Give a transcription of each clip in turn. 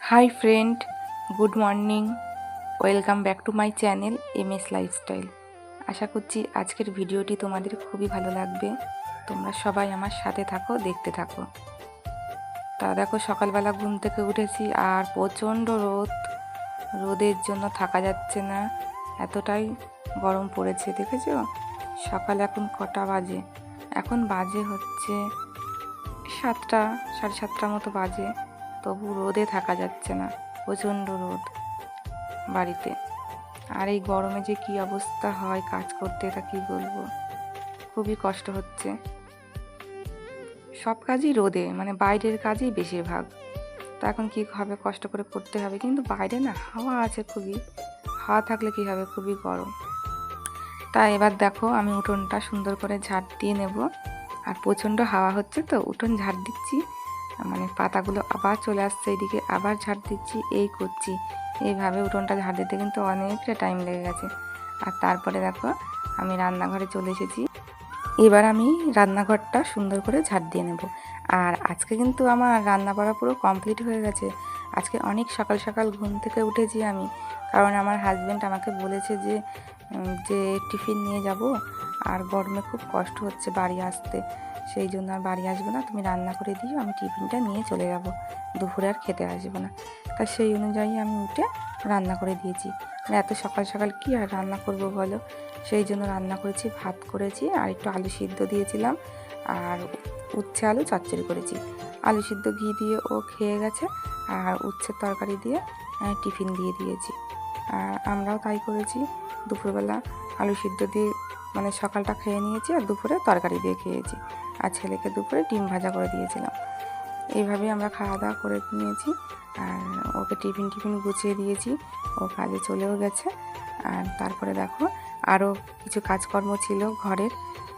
Hi friend good morning welcome back to my channel M S lifestyle আশা করছি আজকের ভিডিওটি তোমাদের খুবই ভালো লাগবে। তোমরা সবাই আমার সাথে থাকো, দেখতে থাকো। তা দেখো, সকালবেলা ঘুম থেকে উঠেছি আর প্রচণ্ড রোদ। রোদের জন্য থাকা যাচ্ছে না। এতটাই গরম পড়েছে, দেখেছ? সকাল এখন কটা বাজে? এখন বাজে হচ্ছে সাতটা, সাড়ে সাতটার মতো বাজে। তবু রোদে থাকা যাচ্ছে না, প্রচণ্ড রোদ বাড়িতে। আর এই গরমে যে কি অবস্থা হয় কাজ করতে তা কি বলব? খুবই কষ্ট হচ্ছে। সব কাজই রোদে মানে বাইরের কাজই বেশিরভাগ। তা এখন কী হবে, কষ্ট করে করতে হবে? কিন্তু বাইরে না, হাওয়া আছে খুবই। হাওয়া থাকলে কী হবে? খুবই গরম। তা এবার দেখো, আমি উঠোনটা সুন্দর করে ঝাড় দিয়ে নেব। আর প্রচণ্ড হাওয়া হচ্ছে তো, উঠোন ঝাড় দিচ্ছি। মানে পাতাগুলো আবার চলে আসছে এদিকে, আবার ঝাড় দিচ্ছি, এই করছি। এইভাবে উঠোনটা ঝাড় দিতে কিন্তু অনেকটা টাইম লেগে গেছে। আর তারপরে দেখো, আমি রান্নাঘরে চলে এসেছি। এবার আমি রান্নাঘরটা সুন্দর করে ঝাড় দিয়ে নেব। আর আজকে কিন্তু আমার রান্না করা পুরো কমপ্লিট হয়ে গেছে। আজকে অনেক সকাল সকাল ঘুম থেকে উঠেছি আমি। কারণ আমার হাজব্যান্ড আমাকে বলেছে যে যে টিফিন নিয়ে যাব, আর গরমে খুব কষ্ট হচ্ছে বাড়ি আসতে। সেই জন্য আর বাড়ি আসব না, তুমি রান্না করে দিও, আমি টিফিনটা নিয়ে চলে যাব। দুপুরে আর খেতে আসব না। তা সেই অনুযায়ী আমি উঠে রান্না করে দিয়েছি। আর এত সকাল সকাল কি আর রান্না করব বলো? সেই জন্য রান্না করেছি, ভাত করেছি, আর একটু আলু সিদ্ধ দিয়েছিলাম, আর উচ্ছে আলু চচ্চড়ি করেছি। আলু সিদ্ধ ঘি দিয়ে ও খেয়ে গেছে, আর উচ্ছের তরকারি দিয়ে টিফিন দিয়ে দিয়েছি। আর আমরাও তাই করেছি। দুপুরবেলা আলু সিদ্ধ দিয়ে মানে সকালটা খেয়ে নিয়েছি আর দুপুরে তরকারি দিয়ে খেয়েছি। আর ছেলেকে দুপুরে ডিম ভাজা করে দিয়েছিলাম। এইভাবেই আমরা খাওয়া দাওয়া করে নিয়েছি। আর ওকে টিফিন টিফিন গুছিয়ে দিয়েছি। ও কাজে চলেও গেছে। আর তারপরে দেখো আরও কিছু কাজকর্ম ছিল ঘরের।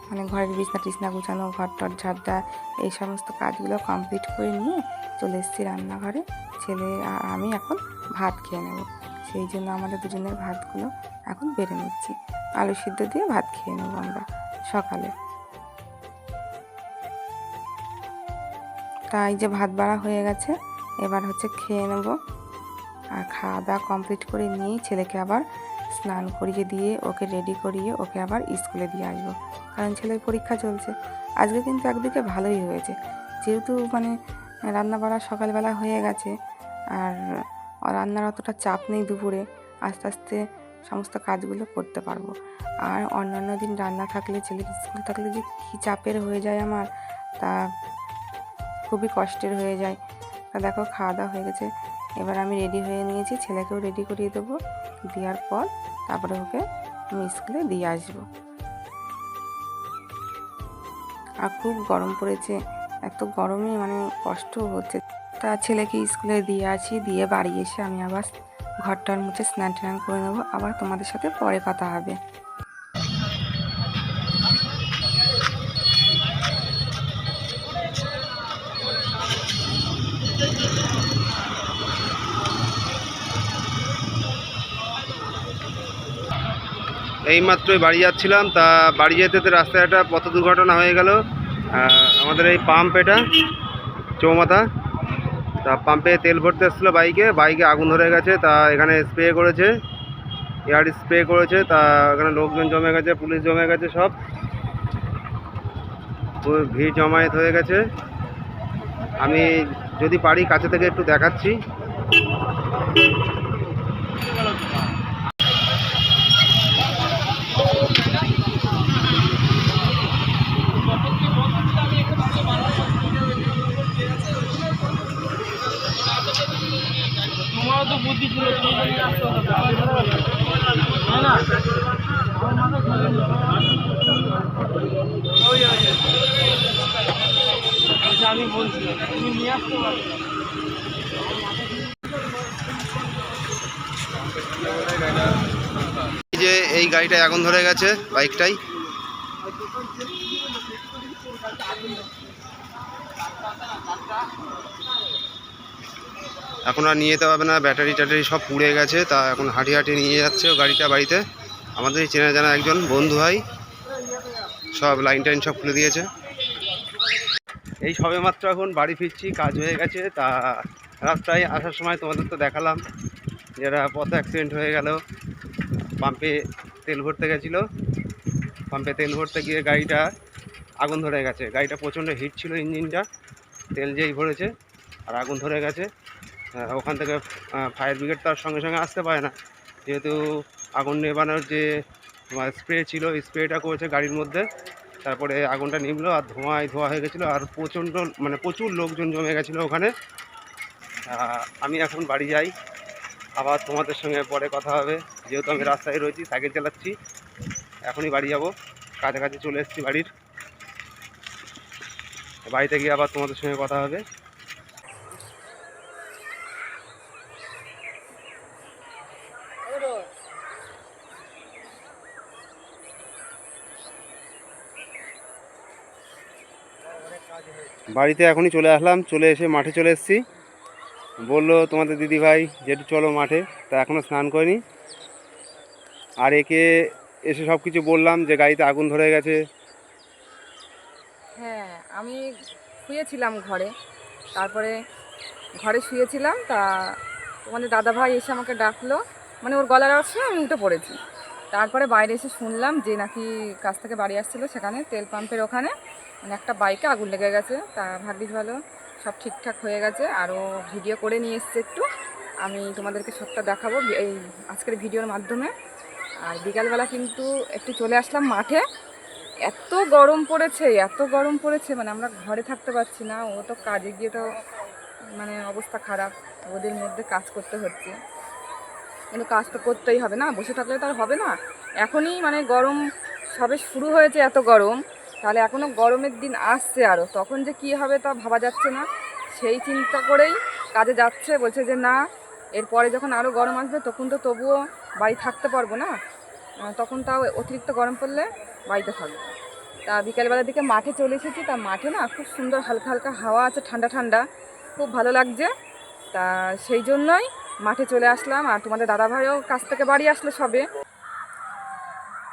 মানে ঘরের বিছনা টিছনা গুছানো, ঘর টর ঝাড়দা এই সমস্ত কাজগুলো কমপ্লিট করে নিয়ে চলে এসেছি রান্নাঘরে। ছেলে আর আমি এখন ভাত খেয়ে নেব। সেই জন্য আমাদের দুজনের ভাতগুলো এখন বেড়ে নিচ্ছি। আলু সিদ্ধ দিয়ে ভাত খেয়ে নেব আমরা সকালে। তাই যে ভাত বাড়া হয়ে গেছে, এবার হচ্ছে খেয়ে নেব। আর খাওয়া দাওয়া কমপ্লিট করে নিয়েই ছেলেকে আবার স্নান করিয়ে দিয়ে ওকে রেডি করিয়ে ওকে আবার স্কুলে দিয়ে আসব। কারণ ছেলের পরীক্ষা চলছে। আজকে কিন্তু একদিকে ভালোই হয়েছে। যেহেতু মানে রান্না বাড়া সকালবেলা হয়ে গেছে, আর রান্নার অতটা চাপ নেই দুপুরে, আস্তে আস্তে সমস্ত কাজগুলো করতে পারব। আর অন্যান্য দিন রান্না থাকলে ছেলের স্কুল থাকলে যে কী চাপের হয়ে যায় আমার, তা খুবই কষ্টের হয়ে যায়। তা দেখো, খাওয়া দাওয়া হয়ে গেছে। এবার আমি রেডি হয়ে নিয়েছি, ছেলেকেও রেডি করিয়ে দেবো। দেওয়ার পর তারপরে ওকে আমি স্কুলে দিয়ে আসব। আর খুব গরম পড়েছে, এত গরমে মানে কষ্ট হচ্ছে। তা ছেলেকে স্কুলে দিয়ে আসি দিয়ে বাড়ি এসে আমি আবার ঘরটার মুছে স্নান টান করে নেব। আবার তোমাদের সাথে পরে কথা হবে। এইমাত্রই বাড়ি যাচ্ছিলাম। তা বাড়ি যেতে যেতে রাস্তায় একটা পথ দুর্ঘটনা হয়ে গেল। আমাদের এই পাম্প এটা, চৌমাথা। তা পাম্পে তেল ভরতে এসেছিল বাইকে বাইকে আগুন ধরে গেছে, তা এখানে স্প্রে করেছে। এয়ার স্প্রে করেছে, তা এখানে লোকজন জমে গেছে পুলিশ জমে গেছে সব। ভিড় জমায়েত হয়ে গেছে। আমি যদি পারি, কাছে থেকে একটু দেখাচ্ছি তোমারও তো বুদ্ধি ছিল তুমি তো নিয়ে আসতে হতো তাই না আমার মাথা ঘুরে নি। ওই ওই ওই। এই যে আমি বলছি, তুমি নিয়ে আসতে পারবে এই যে এই গাড়িটায় আগুন ধরে গেছে, বাইকটাই। এখন আর নিয়ে যেতে পারবে না, ব্যাটারি ট্যাটারি সব পুড়ে গেছে, তা এখন হাঁটি হাঁটি নিয়ে যাচ্ছে গাড়িটা বাড়িতে। আমাদের চেনা জানা একজন বন্ধু হয় সব লাইন টাইন সব খুলে দিয়েছে। এই সবে মাত্র এখন বাড়ি ফিরছি, কাজ হয়ে গেছে। তা রাস্তায় আসার সময় তোমাদের তো দেখালাম যারা পথে অ্যাক্সিডেন্ট হয়ে গেল। পাম্পে তেল ভরতে গেছিল। পাম্পে তেল ভরতে গিয়ে গাড়িটা আগুন ধরে গেছে। গাড়িটা প্রচণ্ড হিট ছিল ইঞ্জিনটা, তেল যেই ভরেছে, আর আগুন ধরে গেছে। ওখান থেকে ফায়ার ব্রিগেড তার সঙ্গে সঙ্গে আসতে পারে না। যেহেতু আগুন নেবানোর যে স্প্রে ছিল স্প্রেটা করেছে গাড়ির মধ্যে। তারপরে আগুনটা নিভলো আর ধোঁয়ায় ধোঁয়া হয়ে গেছিল আর প্রচণ্ড মানে প্রচুর লোকজন জমে গেছিল ওখানে। আমি এখন বাড়ি যাই। আবার তোমাদের সঙ্গে পরে কথা হবে। যেহেতু আমি রাস্তায় রয়েছি, সাইকেল চালাচ্ছি, এখনই বাড়ি যাব। কাছাকাছি চলে এসেছি বাড়ির। বাড়িতে গিয়ে আবার তোমাদের সঙ্গে কথা হবে। বাড়িতে এখনই চলে আসলাম, চলে এসে মাঠে চলে এসেছি। বলল, তোমাদের দিদি ভাই যেটু চলো মাঠে, তা এখনও স্নান করিনি। আর একে এসে সব কিছু বললাম যে, গাড়িতে আগুন ধরে গেছে। হ্যাঁ আমি শুয়েছিলাম ঘরে। তারপরে ঘরে শুয়েছিলাম, তা তোমাদের দাদা ভাই এসে আমাকে ডাকলো। মানে ওর গলার আওয়াজ শুনে আমি উঠে পড়েছি। তারপরে বাইরে এসে শুনলাম যে নাকি কাছ থেকে বাড়ি আসছিল সেখানে তেল পাম্পের ওখানে। মানে একটা বাইকে আগুন লেগে গেছে, তা ভাগ্যিস ভালো, সব ঠিকঠাক হয়ে গেছে। আরও ভিডিও করে নিয়ে এসছে একটু। আমি তোমাদেরকে সবটা দেখাবো এই আজকের ভিডিওর মাধ্যমে। আর বিকালবেলা কিন্তু একটু চলে আসলাম মাঠে। এত গরম পড়েছে, এত গরম পড়েছে মানে আমরা ঘরে থাকতে পারছি না। ও তো কাজে গিয়ে তো মানে অবস্থা খারাপ। ওদের মধ্যে কাজ করতে হচ্ছে। কিন্তু কাজ তো করতেই হবে না, বসে থাকলে তো আর হবে না। এখনই মানে গরম সবে শুরু হয়েছে এত গরম, তাহলে এখনও গরমের দিন আসছে আরও তখন যে কী হবে তা ভাবা যাচ্ছে না। সেই চিন্তা করেই কাজে যাচ্ছে, বলছে যে না, এরপরে যখন আরও গরম আসবে তখন তো তবুও বাড়ি থাকতে পারব না। তখন তাও অতিরিক্ত গরম পড়লে বাড়িতে থাকব। তা বিকেলবেলার দিকে মাঠে চলে এসেছি, তা মাঠে না খুব সুন্দর হালকা হালকা হাওয়া আছে, ঠান্ডা ঠান্ডা, খুব ভালো লাগছে। তা সেই জন্যই মাঠে চলে আসলাম আর তোমাদের দাদাভাইও কাছ থেকে বাড়ি আসলো সবে।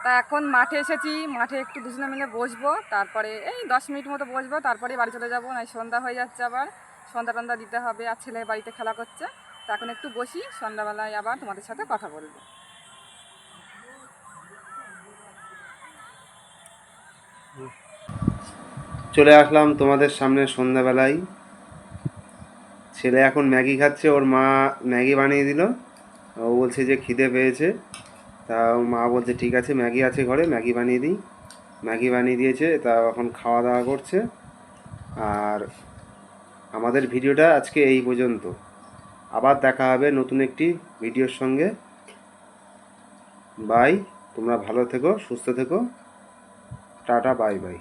তা এখন মাঠে এসেছি, মাঠে একটু দুজনে মিলে বসবো, তারপরে এই দশ মিনিট মতো বসবো, তারপরে বাড়ি চলে যাব নাই সন্ধ্যা হয়ে যাচ্ছে আবার। সন্ধ্যা টন্ধা দিতে হবে আর ছেলে বাড়িতে খেলা করছে। তা এখন একটু বসি, সন্ধ্যাবেলায় আবার তোমাদের সাথে কথা বলব। চলে আসলাম তোমাদের সামনে সন্ধ্যাবেলায়। ছেলে এখন ম্যাগি খাচ্ছে, ওর মা ম্যাগি বানিয়ে দিল। ও বলছে যে খিদে পেয়েছে। তা মা বলছে, ঠিক আছে, ম্যাগি আছে ঘরে, ম্যাগি বানিয়ে দিই। ম্যাগি বানিয়ে দিয়েছে, তা এখন খাওয়া দাওয়া করছে। আর আমাদের ভিডিওটা আজকে এই পর্যন্ত। আবার দেখা হবে নতুন একটি ভিডিওর সঙ্গে। বাই, তোমরা ভালো থেকো, সুস্থ থেকো। Tata, bye bye.